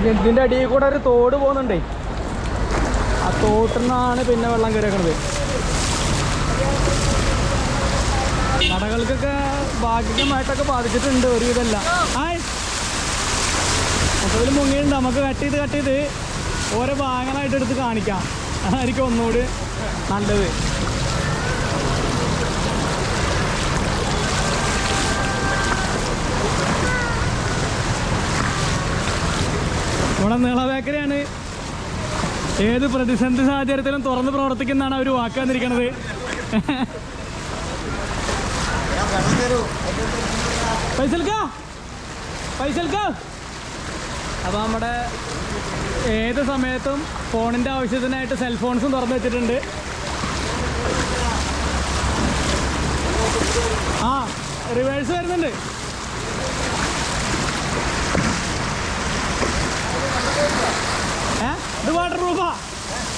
ഇതിന്റെ അടിയിൽ കൂടെ ഒരു തോട് പോകുന്നുണ്ടേ. ആ തോട്ടിൽ നിന്നാണ് പിന്നെ വെള്ളം കയറിയേക്കണത് കടകൾക്കൊക്കെ ഭാഗികമായിട്ടൊക്കെ ബാധിച്ചിട്ടുണ്ട് ഒരു ഇതല്ല ഹായ് മൊത്തത്തിൽ മുങ്ങിയിട്ടുണ്ട്. നമുക്ക് കട്ട് ചെയ്ത് കട്ട് ചെയ്ത് ഓരോ ഭാഗങ്ങളായിട്ട് എടുത്ത് കാണിക്കാം. അതായിരിക്കും ഒന്നുകൂടി നല്ലത്. ഇവിടെ നീള ബേക്കറിയാണ്. ഏത് പ്രതിസന്ധി സാഹചര്യത്തിലും തുറന്ന് പ്രവർത്തിക്കുന്നതാണ് അവർ വാക്ക് വന്നിരിക്കുന്നത് പൈസൽക്ക പൈസൽക്ക അപ്പോൾ നമ്മുടെ ഏത് സമയത്തും ഫോണിന്റെ ആവശ്യത്തിനായിട്ട് സെൽഫോൺസും തുറന്നു വെച്ചിട്ടുണ്ട്. ആ റിവേഴ്സ് വരുന്നുണ്ട് ഏ ഇത് വാട്ടർ പ്രൂഫാ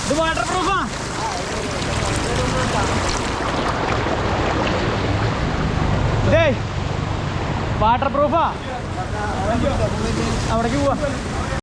ഇത് വാട്ടർ പ്രൂഫാ വാട്ടർ പ്രൂഫാ അവിടേക്ക് പോവാ.